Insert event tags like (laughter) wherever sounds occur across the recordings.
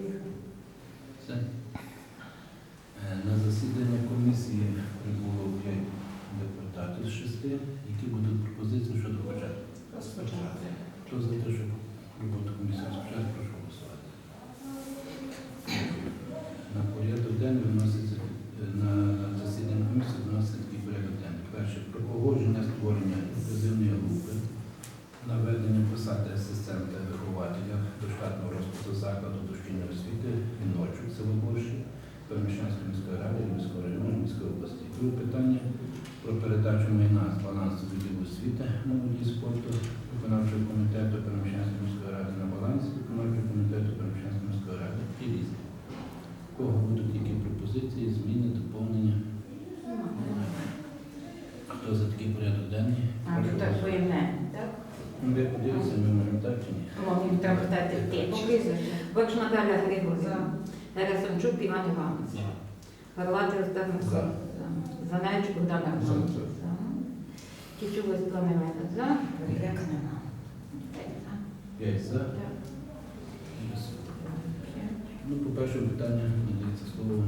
Е, На засідання комісії прибуло 5 депутатів з 6, які будуть пропозиції щодо початку. Розпочати. Хто за те, щоб роботу комісії розпочати, прошу голосувати. На порядок денний виноситься е, на засідання комісії виноситься такий порядок денний. Перше, про погодження створення інклюзивної групи, наведення посади асистента вихователя до штатного розпису закладу дошкільної освіти Віночок, село Борші, Переміщанської міської ради, Львівського району, Львівської області. Друге питання про передачу майна з балансу відділу освіти молоді спорту виконавчого комітету Переміщанської міської ради на баланс виконавчого комітету Переміщанської міської ради і різні. У кого будуть які пропозиції, зміни, доповнення? Хто за такий порядок денний? А, Прошу тут так голосувати. поєдне, так? Ну, ви подивіться, ми можемо так чи ні? Мовні треба дати теч. Бакш Наталя Григорівна. Герасимчук Іван Іванович. Горлатий Остап Микола. Занайч Богдан Романович. Кічук Світлана Іванівна. За. Як нема. П'ять за. Ну, по першому питанню надається слово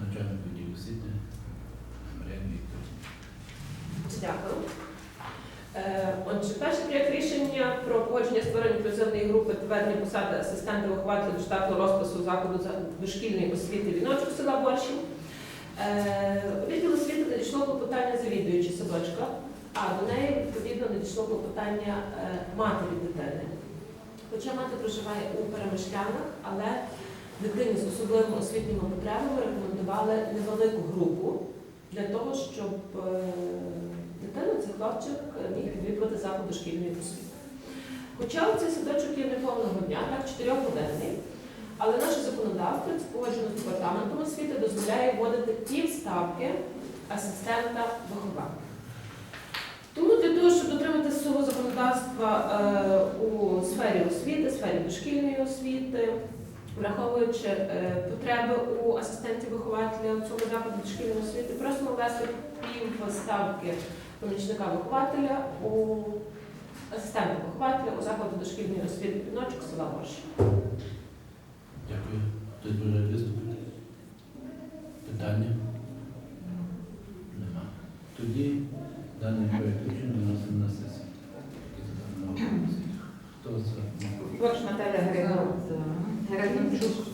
начальнику відділу освіти Мар'яні Вікторівні. Дякую. Е, Отже, перший проєкт рішення про погодження створення інклюзивної групи та посади асистента вихователя до штатного розпису закладу дошкільної освіти віночок села Борщів. Е, відділ освіти надійшло клопотання завідуючи садочка, а до неї відповідно надійшло клопотання е, матері дитини. Хоча мати проживає у перемишлянах, але дитині з особливими освітніми потребами рекомендували невелику групу для того, щоб дитина, хлопчик, е, міг відвідувати заклад дошкільної освіти. Хоча цей садочок є неповного дня, так, 4 години, але наш законодавець, погоджено з департаментом освіти, дозволяє вводити півставки асистента виховання. Тому для того, щоб дотриматися цього законодавства е, у сфері освіти, сфері дошкільної освіти, враховуючи е, потреби у асистентів вихователя в цьому закладі дошкільної освіти, просимо ввести півставки вихователя у асистента вихователя у закладі дошкільної освіти піночок села Борщ. Дякую. Хтось бажає виступити? Питання? Нема. Тоді даний проєкт рішення виносимо на сесію. Голосі. Хто за? Бакш Наталя Григорівна. Герасимчук.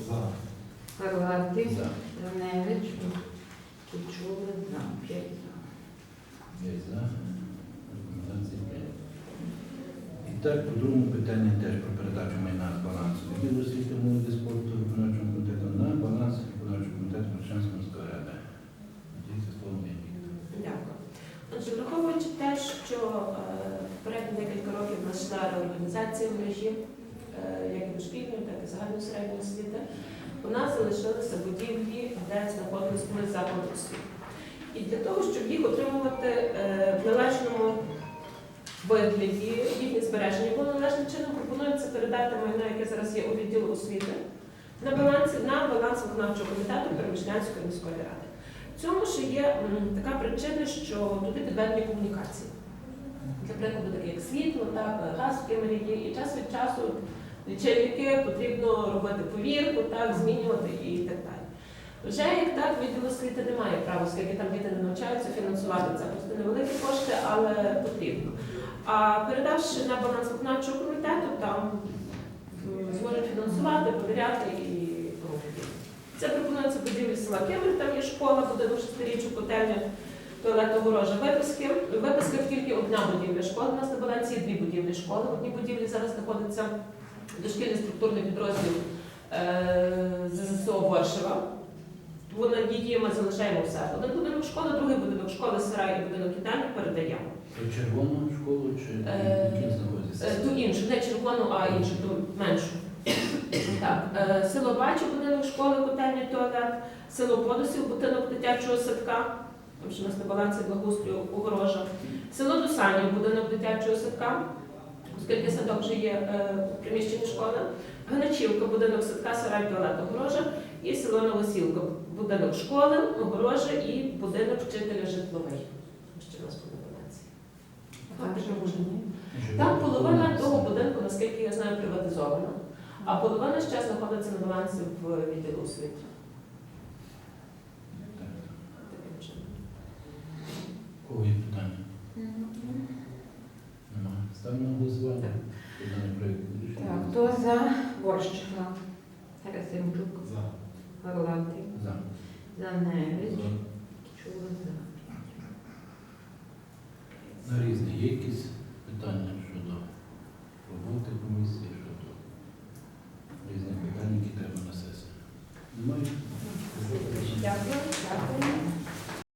Горлатий. За. Заневич. Кічук. За. П'ять за. П'ять за. І так, по другому питанню теж про передачу майна з балансу відділу освіти молоді спорту виконавчого комітету на баланс виконавчого комітету Першанської міської ради. Дякую. Отже, враховуючи те, що е, попередні декілька років нас йшла реорганізація мережі, е, як і дошкільної, так і загальної середньої освіти, у нас залишилися будівлі, де знаходились ми заклади освіти. І для того, щоб їх отримувати е, в належному вигляді, їхнє збереження було належним чином, пропонується передати майно, яке зараз є у відділу освіти, на балансі на баланс виконавчого комітету Перемишлянської міської ради. В цьому ще є така причина, що туди підведені комунікації. Для прикладу, такі як світло, так, газ в мережі, і час від часу лічильники потрібно робити повірку, так, змінювати і так далі. Вже як так, відділ освіти не має права, оскільки там діти не навчаються, фінансувати це просто невеликі кошти, але потрібно. А передавши на баланс виконавчого комітету, там зможуть фінансувати, перевіряти і тому. Це пропонується будівлі села Кемер, там є школа, будинок шестиріччя, котельня, туалет огорожа, виписки. В виписках тільки одна будівля школи. У нас на балансі є дві будівлі школи. В одній будівлі зараз знаходиться дошкільний структурний підрозділ е, ЗСО Боршева. Вона її ми залишаємо в себе. Один будинок школи, другий будинок школи, сарай і будинок їдальні передаємо. Про червону школу чи Е, які? Е, Ту іншу, не червону, а іншу, ту меншу. (coughs) Так, е, село Бачу, будинок школи, котельня, туалет, село Подосів, будинок дитячого садка, там що у нас на балансі благоустрою огорожа, село Дусанів, будинок дитячого садка, оскільки садок вже є у приміщенні школи, Ганачівка, будинок садка, сарай, туалет, огорожа, і село Новосілка, будинок школи, огорожа і будинок вчителя житловий. Що у нас по. Так, ні? Там половина того будинку, наскільки я знаю, приватизована. А половина ще знаходиться на балансі в відділу освіти. Кого є питання? Немає. Ставимо на голосування. Так. Питання проєкту рішення. Так, хто за борщ? Герасимчук, За. Горлатий, За. Заневич, За. Кічула за. На різні є якісь